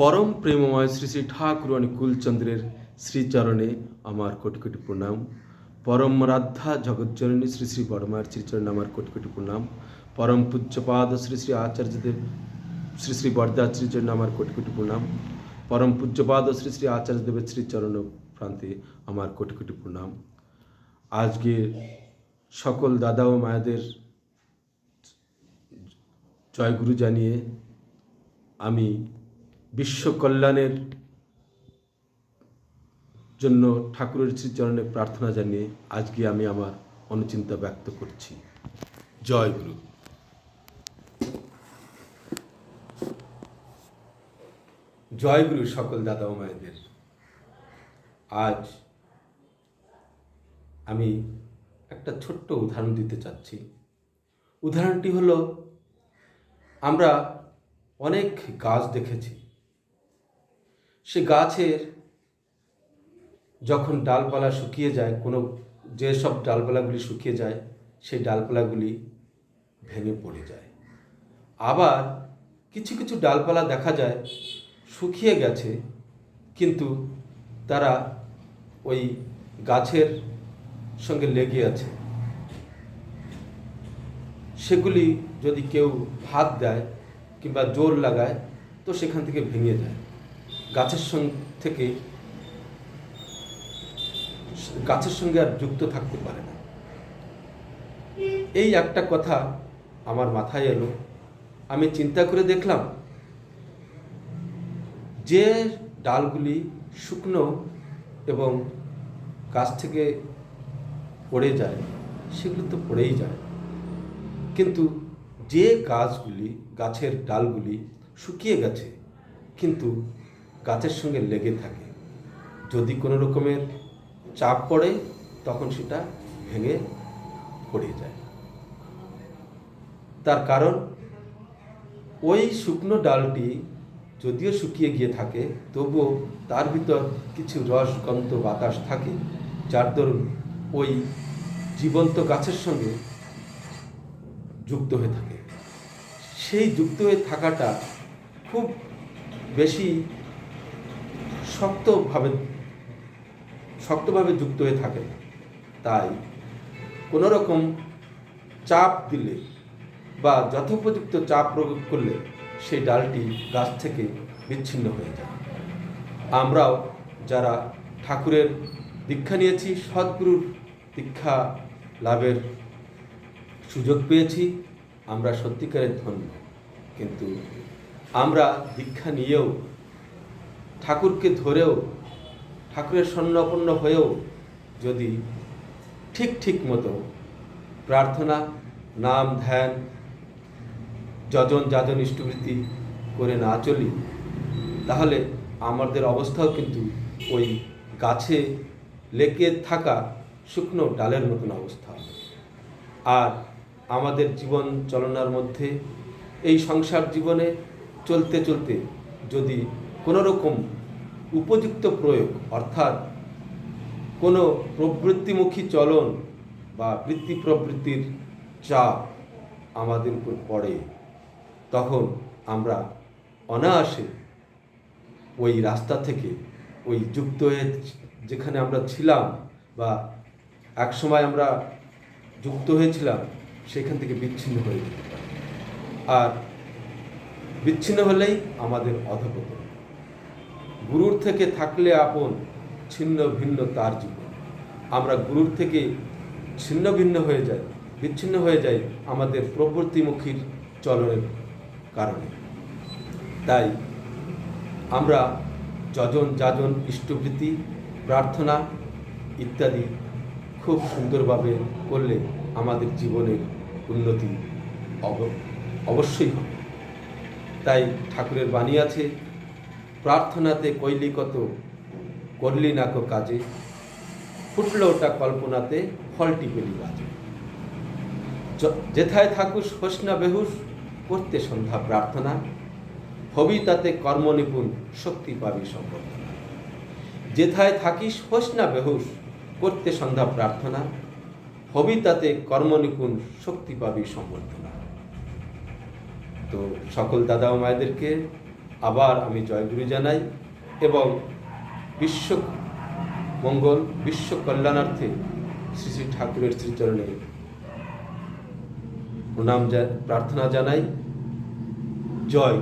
পরম প্রেমময় শ্রী শ্রী ঠাকুরানী কুলচন্দ্রের শ্রীচরণে আমার কোটি কোটি প্রণাম। পরম রাধ্যা জগজ্জননী শ্রী শ্রী বড়মায়ের শ্রীচরণে আমার কোটি কোটি প্রণাম। পরম পূজ্যপাদ শ্রী শ্রী আচার্যদেব শ্রী শ্রী বরদা শ্রীচরণে আমার কোটি কোটি প্রণাম। পরম পূজ্যপাদ শ্রী শ্রী আচার্যদেবের শ্রীচরণ প্রান্তে আমার কোটি কোটি প্রণাম। আজকে সকল দাদা ও মায়েদের জয়গুরু জানিয়ে আমি বিশ্ব কল্যাণের জন্য ঠাকুরের শ্রীচরণে প্রার্থনা জানিয়ে আজকে আমি আমার অনুচিন্তা ব্যক্ত করছি। জয় গুরু। জয় গুরু সকল দাদা ও মায়েদের। আজ আমি একটা ছোট্ট উদাহরণ দিতে চাচ্ছি। উদাহরণটি হলো, আমরা অনেক গাছ দেখেছি সে গাছের যখন ডালপালা শুকিয়ে যায়, কোনো যেসব ডালপালাগুলি শুকিয়ে যায়, সেই ডালপালাগুলি ভেঙে পড়ে যায়। আবার কিছু কিছু ডালপালা দেখা যায়, শুকিয়ে গেছে, কিন্তু তারা ওই গাছের সঙ্গে লেগে আছে। সেগুলি যদি কেউ হাত দেয় কিংবা জোর লাগায়, তো সেখান থেকে ভেঙে যায়। গাছের সঙ্গে থেকে গাছের সঙ্গে আর যুক্ত থাকতে পারে না। এই একটা কথা আমার মাথায় এলো। আমি চিন্তা করে দেখলাম যে ডালগুলি শুকনো এবং গাছ থেকে পড়ে যায়, সেগুলো তো পড়েই যায়। কিন্তু যে গাছগুলি, গাছের ডালগুলি শুকিয়ে গেছে, কিন্তু গাছের সঙ্গে লেগে থাকে। যদি কোনো রকমের চাপ পড়ে, তখন সেটা ভেঙে পড়ে যায়। তার কারণ, ওই শুকনো ডালটি যদিও শুকিয়ে গিয়ে থাকে, তবুও তার ভিতর কিছু রস গন্ধ বাতাস থাকে, যার দরুন ওই জীবন্ত গাছের সঙ্গে যুক্ত হয়ে থাকে। সেই যুক্ত হয়ে থাকাটা খুব বেশি শক্তভাবে শক্তভাবে যুক্ত হয়ে থাকে। না তাই কোনো রকম চাপ দিলে বা যথোপযুক্ত চাপ প্রয়োগ করলে সেই ডালটি গাছ থেকে বিচ্ছিন্ন হয়ে যায়। আমরাও যারা ঠাকুরের দীক্ষা নিয়েছি, সদ্গুরুর দীক্ষা লাভের সুযোগ পেয়েছি, আমরা সত্যিকারের ধন্য। কিন্তু আমরা দীক্ষা নিয়েও ঠাকুরকে ধরেও, ঠাকুরের স্বর্ণপন্ন হয়েও যদি ঠিক ঠিক মতো প্রার্থনা, নাম, ধ্যান, যজন যাজন ইষ্টবৃত্তি করে না চলি, তাহলে আমাদের অবস্থাও কিন্তু ওই গাছে লেকে থাকা শুকনো ডালের মতন অবস্থা। আর আমাদের জীবন চলনার মধ্যে, এই সংসার জীবনে চলতে চলতে যদি কোনো রকম উপযুক্ত প্রয়োগ, অর্থাৎ কোনো প্রবৃত্তিমুখী চলন বা বৃত্তি প্রবৃত্তির চাপ আমাদের উপর পড়ে, তখন আমরা অনায়াসে ওই রাস্তা থেকে, ওই যুক্ত হয়ে যেখানে আমরা ছিলাম বা এক সময় আমরা যুক্ত হয়েছিলাম, সেখান থেকে বিচ্ছিন্ন হয়ে আর বিচ্ছিন্ন হলেই আমাদের অধপতন। গুরুর থেকে থাকলে আপন ছিন্ন ভিন্ন তার জীবন। আমরা গুরুর থেকে ছিন্ন ভিন্ন হয়ে যাই, বিচ্ছিন্ন হয়ে যাই আমাদের প্রবৃত্তিমুখীর চলনের কারণে। তাই আমরা যজন যাজন ইষ্টবৃত্তি, প্রার্থনা ইত্যাদি খুব সুন্দরভাবে করলে আমাদের জীবনের উন্নতি অব- অবশ্যই হবে। তাই ঠাকুরের বাণী আছে প্রার্থনাতে কইলি কত করলি না কো কাজে, ফুটল ওটা কল্পনাতে ফলটি পেলি বাজে। যেথায় থাকুস হোস না বেহুস, করতে সন্ধ্যা প্রার্থনা, হবি তাতে কর্মনিপুণ শক্তি পাবি সম্বর্ধনা। যেথায় থাকিস হোস না বেহুস, করতে সন্ধ্যা প্রার্থনা, হবি তাতে কর্মনিপুণ শক্তি পাবি সম্বর্ধনা। তো সকল দাদা ও মায়েদেরকে আবার আমি জয়গুরু জানাই এবং বিশ্ব মঙ্গল, বিশ্ব কল্যাণার্থে শ্রী শ্রী ঠাকুরের শ্রীচরণে প্রণাম প্রার্থনা জানাই। জয়।